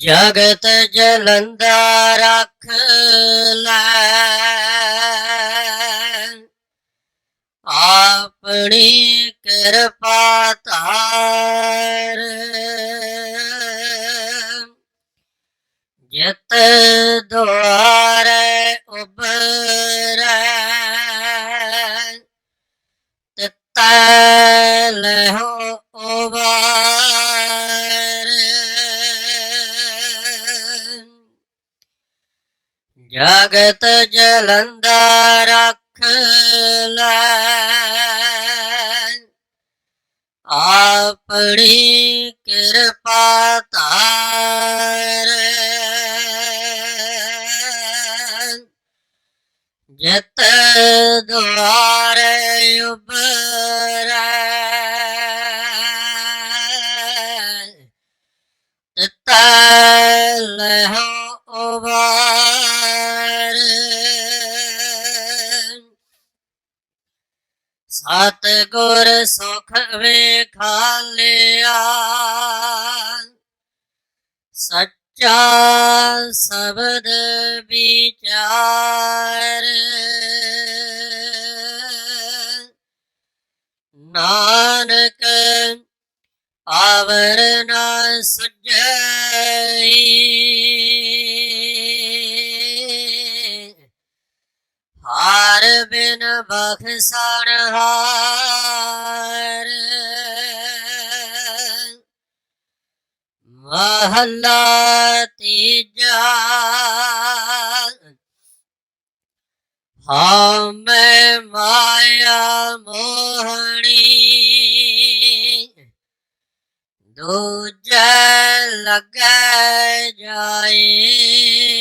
ਜਗਤ ਜਲੰਦਾ ਰੱਖ ਲੈ। ਆਪਣੀ ਕਿਰਪਾ ਧਾਰ। ਜਿਤ ਦੁਆਰੇ ਉਬਰੈ ਤਿਤੈ ਜਗਤ ਜਲੰਦਾ ਰੱਖ ਲੈ। ਆਪਣੀ ਕਿਰਪਾ ਧਾਰ। ਜਿਤ ਦੁਆ ਸਤ ਗੁਰ ਸੁਖ ਵੇਖਾ ਲਿਆ। ਸੱਚਾ ਸ਼ਬਦ ਵਿਚਾਰ। ਨਾਨਕ ਆਵਰ ਨਾ ਸੁਝਈ ਹਾਰ ਬਿਨ ਬਖਸ਼ਣ ਹਾਰ। ਮਹੱਲਾ ਤੀਜਾ। ਹਾਂ ਮਾਇਆ ਮੋਹਣੀ। ਦੂਜੇ ਲੱਗੈ ਜਾਏ।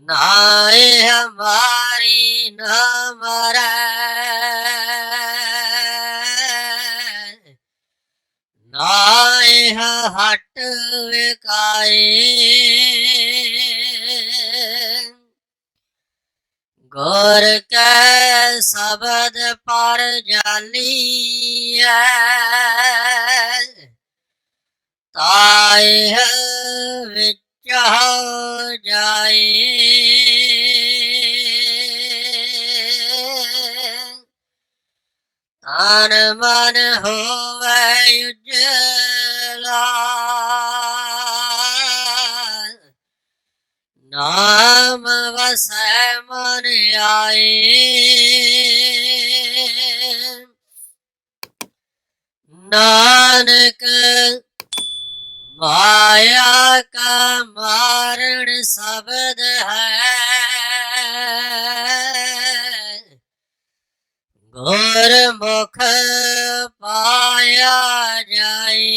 ਨਾਏ ਹਮਾਰੀ ਨਾ ਮਰੈ ਨਾਏ ਹਟ ਵਿਕਾਏ। ਗੁਰ ਕੈ ਸ਼ਬਦ ਪਰ ਜਾਲੀਐ। ਤਾਇ ਵਿੱਚ ਹੋ ਜਾਏ। ਤਨ ਮਨ ਹੋਵੇ ਉਜਲਾ। ਨਾਮ ਵਸੈ ਮਨ ਆਏ ਨਾਨਕ ਮਾਇਆ ਕਾ ਮਾਰਣ ਸ਼ਬਦ ਹੈ। ਗੁਰਮੁਖ ਪਾਇਆ ਜਾਏ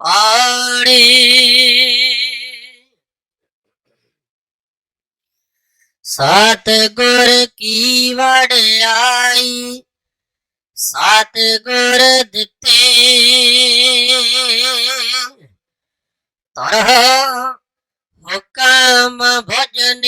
ਪਾਣੀ ਸਤ ਗੁਰ ਕੀ ਵਡਿਆਈ ਸਤ ਗੁਰ ਦਿੱਤੇ। ਤਰਹ ਹੁਕਮ ਭਜਨ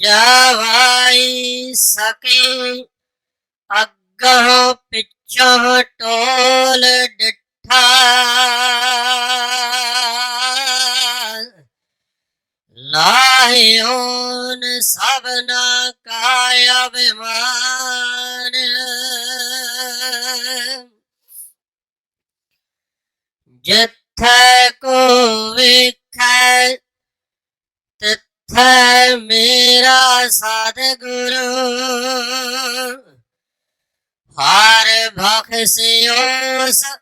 ਜਾਵਾਈ ਸਕੇ। ਅੱਗੋਂ ਪਿੱਛੋਂ ਟੋਲ ਡਿੱਠਾ। ਲਾਹਿਓਨ ਸਭਨਾ ਕਾ ਅਭਿਮਾਨ ਜਿੱਥੇ ਕੋ ਵੇਖੈ ਤਿੱਥੈ ਮੇਰਾ ਸਤਿਗੁਰੂ। ਹਾਰ ਬਖਸ਼ਿਓ ਸ-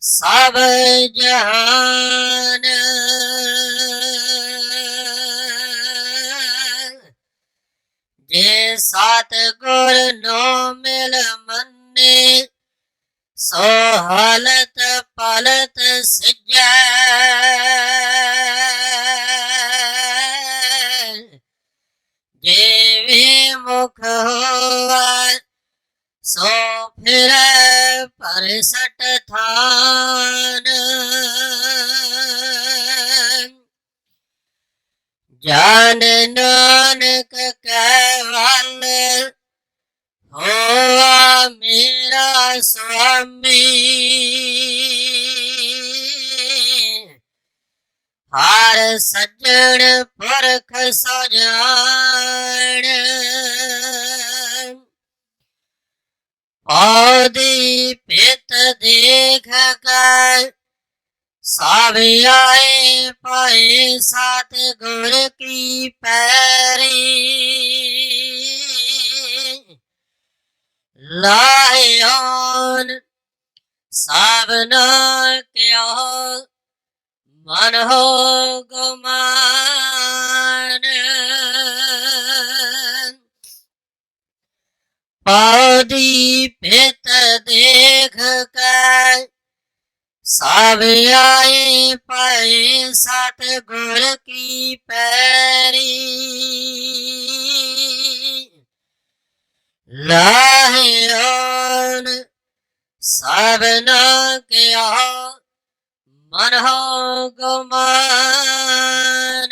ਸਭ ਜਹਾਨ। ਜੇ ਸਤਿਗੁਰ ਨੋ ਮਿਲ ਮੰਨੇ, ਸੋ ਹਾਲਤ ਪਲਤ ਸਿਜੈ। ਸਟ ਥਾਨ। ਜਾਨ ਨਾਨਕ ਕੈ ਵੱਲ ਹੋਆ ਮੇਰਾ ਸੁਆਮੀ ਹਰ ਸੱਜਣ ਪੁਰਖ ਸੋ ਜਾਣ ਆਦੀ ਪਿਤ ਦੇਖ ਕਰ ਸਭ ਆਏ ਪਾਏ ਸਤ ਗੁਰ ਕੀ ਪੈਰੀ। ਲਾਇਓਨ ਸਭਨਾ ਕਿਓ ਮਨ ਹੋ ਗੁਮਾਨ। ਪਾਦੀ ਦੇਖ ਕੇ ਸਭ ਆਏ ਪਾਏ ਸਤ ਗੁਰ ਕੀ ਪੈਰੀ। ਲਾਹਿਓਨ ਸਭਨਾ ਕਿਆ ਮਨ ਹੋ ਗੁਮਾਨ